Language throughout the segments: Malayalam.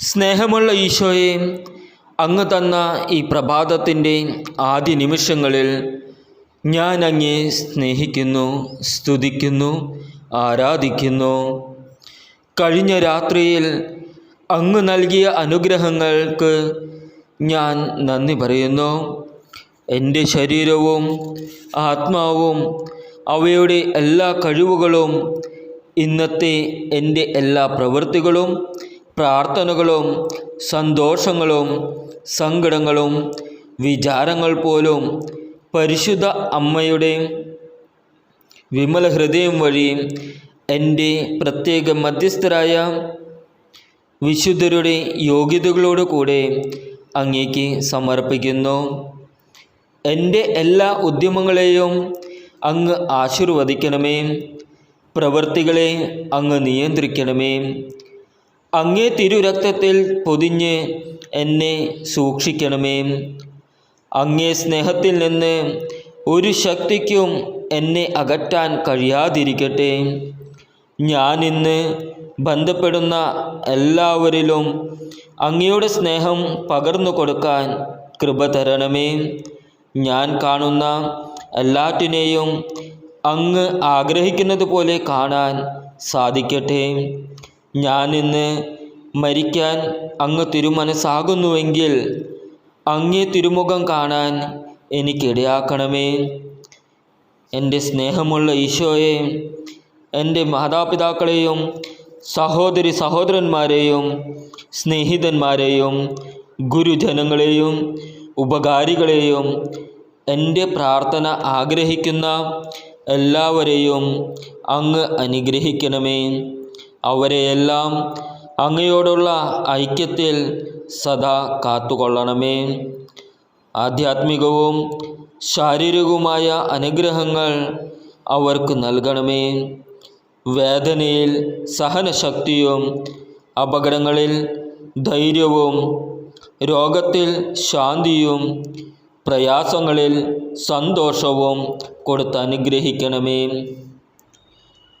സ്നേഹമുള്ള ഈശോയെ അങ്ങ് തന്ന ഈ പ്രഭാതത്തിന്റെ ആദ്യ നിമിഷങ്ങളിൽ ഞാൻ അങ്ങേ സ്നേഹിക്കുന്നു സ്തുതിക്കുന്നു ആരാധിക്കുന്നു. കഴിഞ്ഞ രാത്രിയിൽ അങ്ങ് നൽകിയ അനുഗ്രഹങ്ങൾക്ക് ഞാൻ നന്ദി പറയുന്നു. എന്റെ ശരീരവും ആത്മാവും അവയുടെ എല്ലാ കഴിവുകളും ഇന്നത്തെ എന്റെ എല്ലാ പ്രവൃത്തികളും പ്രാർത്ഥനകളും സന്തോഷങ്ങളും സങ്കടങ്ങളും വിചാരങ്ങൾ പോലും പരിശുദ്ധ അമ്മയുടെ വിമല ഹൃദയം വഴി എന്റെ പ്രത്യേക മധ്യസ്ഥരായ വിശുദ്ധരുടെ യോഗ്യതകളോട് കൂടെ അങ്ങേക്ക് സമർപ്പിക്കുന്നു. എന്റെ എല്ലാ ഉദ്യമങ്ങളെയും അങ്ങ് ആശീർവദിക്കണമേ. പ്രവൃത്തികളെ അങ്ങ് നിയന്ത്രിക്കണമേ. അങ്ങേ തിരുരക്തത്തിൽ പൊതിഞ്ഞ് എന്നെ സൂക്ഷിക്കണമേ. അങ്ങേ സ്നേഹത്തിൽ നിന്ന് ഒരു ശക്തിക്കും എന്നെ അകറ്റാൻ കഴിയാതിരിക്കട്ടെ. ഞാനിന്ന് ബന്ധപ്പെടുന്ന എല്ലാവരിലും അങ്ങയുടെ സ്നേഹം പകർന്നു കൊടുക്കാൻ കൃപ തരണമേ. ഞാൻ കാണുന്ന എല്ലാറ്റിനെയും അങ്ങ് ആഗ്രഹിക്കുന്നത് പോലെ കാണാൻ സാധിക്കട്ടെ. ഞാനിന്ന് മരിക്കാൻ അങ്ങ് തിരുമനസ്സാകുന്നുവെങ്കിൽ അങ്ങേ തിരുമുഖം കാണാൻ എനിക്കിടയാക്കണമേ. എന്റെ സ്നേഹമുള്ള ഈശോയെ എന്റെ മാതാപിതാക്കളെയും സഹോദരി സഹോദരന്മാരെയും സ്നേഹിതന്മാരെയും ഗുരുജനങ്ങളെയും ഉപകാരികളെയും എന്റെ പ്രാർത്ഥന ആഗ്രഹിക്കുന്ന എല്ലാവരെയും അങ്ങ് അനുഗ്രഹിക്കണമേ. അവരെയെല്ലാം അങ്ങയോടുള്ള ഐക്യത്തിൽ സദാ കാത്തുകൊള്ളണമേ. ആധ്യാത്മികവും ശാരീരികവുമായ അനുഗ്രഹങ്ങൾ അവർക്ക് നൽകണമേ. വേദനയിൽ സഹനശക്തിയും അപകടങ്ങളിൽ ധൈര്യവും രോഗത്തിൽ ശാന്തിയും പ്രയാസങ്ങളിൽ സന്തോഷവും കൊടുത്ത് അനുഗ്രഹിക്കണമേ.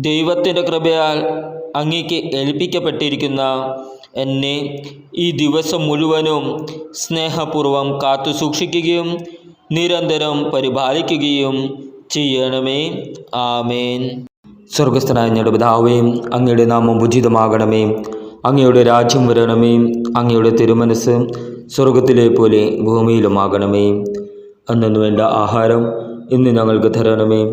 ദൈവത്തിന്റെ കൃപയാൽ അങ്ങേക്ക് ഏൽപ്പിക്കപ്പെട്ടിരിക്കുന്ന എന്നെ ഈ ദിവസം മുഴുവനും സ്നേഹപൂർവം കാത്തു സൂക്ഷിക്കുകയും നിരന്തരം പരിപാലിക്കുകയും ചെയ്യണമേ. ആമേൻ. സ്വർഗസ്ഥനായ ഞങ്ങളുടെ പിതാവേ അങ്ങയുടെ നാമം ഉചിതമാകണമേ. അങ്ങയുടെ രാജ്യം വരണമേ. അങ്ങയുടെ തിരുമനസ് സ്വർഗത്തിലെ പോലെ ഭൂമിയിലുമാകണമേ. അന്നു വേണ്ട ആഹാരം ഇന്ന് ഞങ്ങൾക്ക് തരണമേ.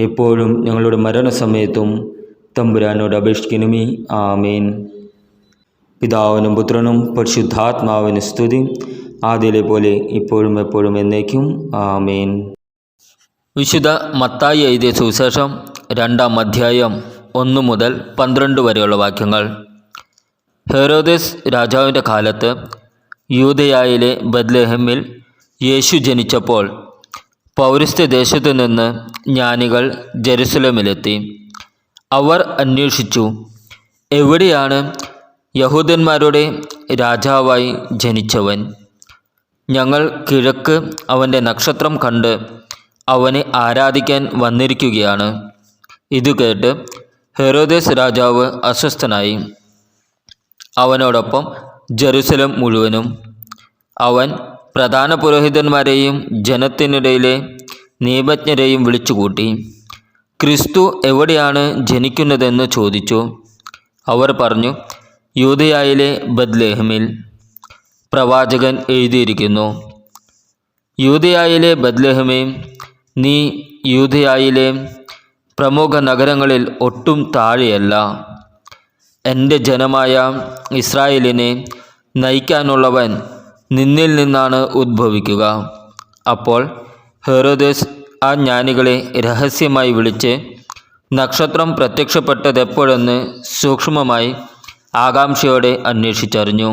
എപ്പോഴും ഞങ്ങളുടെ മരണസമയത്തും തമ്പുരാനോട് അപേക്ഷിക്കണമേ. ആമേൻ. പിതാവിനും പുത്രനും പരിശുദ്ധാത്മാവിന് സ്തുതി. ആദ്യയിലെ പോലെ ഇപ്പോഴും എപ്പോഴും എന്നേക്കും. ആമേൻ. വിശുദ്ധ മത്തായി എഴുതിയ സുവിശേഷം രണ്ടാം അധ്യായം ഒന്ന് മുതൽ പന്ത്രണ്ട് വരെയുള്ള വാക്യങ്ങൾ. ഹെറോദസ് രാജാവിന്റെ കാലത്ത് യൂതയായിലെ ബദ്ലഹമ്മിൽ യേശു ജനിച്ചപ്പോൾ പൗരസ്ത്യ ദേശത്തു നിന്ന് ജ്ഞാനികൾ ജെറുസലമിലെത്തി. അവർ അന്വേഷിച്ചു എവിടെയാണ് യഹൂദന്മാരുടെ രാജാവായി ജനിച്ചവൻ? ഞങ്ങൾ കിഴക്ക് അവന്റെ നക്ഷത്രം കണ്ട് അവനെ ആരാധിക്കാൻ വന്നിരിക്കുകയാണ്. ഇത് കേട്ട് ഹെറോദേസ് രാജാവ് അസ്വസ്ഥനായി. അവനോടൊപ്പം ജെറുസലം മുഴുവനും. അവൻ പ്രധാന പുരോഹിതന്മാരെയും ജനത്തിനിടയിലെ നിയമജ്ഞരെയും വിളിച്ചുകൂട്ടി ക്രിസ്തു എവിടെയാണ് ജനിക്കുന്നതെന്ന് ചോദിച്ചു. അവർ പറഞ്ഞു യൂതയായിലെ ബദ്ലേഹമിൽ പ്രവാചകൻ എഴുതിയിരിക്കുന്നു. യൂതയായിലെ ബദ്ലേഹമേ നീ യൂതയായിലെ പ്രമുഖ നഗരങ്ങളിൽ ഒട്ടും താഴെയല്ല. എന്റെ ജനമായ ഇസ്രായേലിനെ നയിക്കാനുള്ളവൻ നിന്നിൽ നിന്നാണ് ഉദ്ഭവിക്കുക. അപ്പോൾ ഹെറോദേസ് ആ ജ്ഞാനികളെ രഹസ്യമായി വിളിച്ച് നക്ഷത്രം പ്രത്യക്ഷപ്പെട്ടതെപ്പോഴെന്ന് സൂക്ഷ്മമായി ആകാംക്ഷയോടെ അന്വേഷിച്ചറിഞ്ഞു.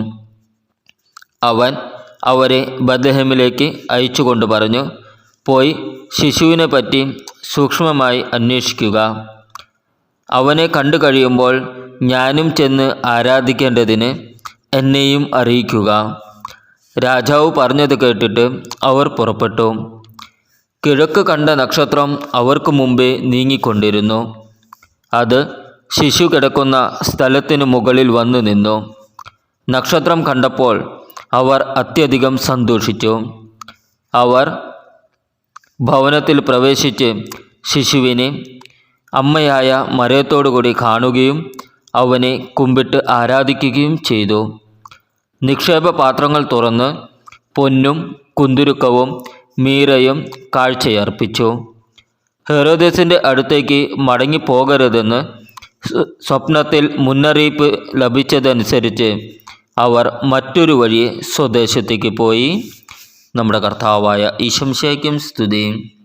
അവൻ അവരെ ബദഹമിലേക്ക് അയച്ചുകൊണ്ട് പറഞ്ഞു പോയി ശിശുവിനെ പറ്റി സൂക്ഷ്മമായി അന്വേഷിക്കുക. അവനെ കണ്ടു കഴിയുമ്പോൾ ഞാനും ചെന്ന് ആരാധിക്കേണ്ടതിന് എന്നെയും അറിയിക്കുക. രാജാവ് പറഞ്ഞത് കേട്ടിട്ട് അവർ പുറപ്പെട്ടു. കിഴക്ക് കണ്ട നക്ഷത്രം അവർക്ക് മുമ്പേ നീങ്ങിക്കൊണ്ടിരുന്നു. അത് ശിശു കിടക്കുന്ന സ്ഥലത്തിനു മുകളിൽ വന്നു നിന്നു. നക്ഷത്രം കണ്ടപ്പോൾ അവർ അത്യധികം സന്തോഷിച്ചു. അവർ ഭവനത്തിൽ പ്രവേശിച്ച് ശിശുവിനെ അമ്മയായ മരയത്തോടുകൂടി കാണുകയും അവനെ കുമ്പിട്ട് ആരാധിക്കുകയും ചെയ്തു. നിക്ഷേപ പാത്രങ്ങൾ തുറന്ന് പൊന്നും കുന്തുരുക്കവും മീരയും കാഴ്ചയർപ്പിച്ചു. ഹെറോദേസിന്റെ അടുത്തേക്ക് മടങ്ങിപ്പോകരുതെന്ന് സ്വ- സ്വപ്നത്തിൽ മുന്നറിയിപ്പ് ലഭിച്ചതനുസരിച്ച് അവർ മറ്റൊരു വഴി സ്വദേശത്തേക്ക് പോയി. നമ്മുടെ കർത്താവായ ഈശംശയ്ക്കും സ്തുതിയും.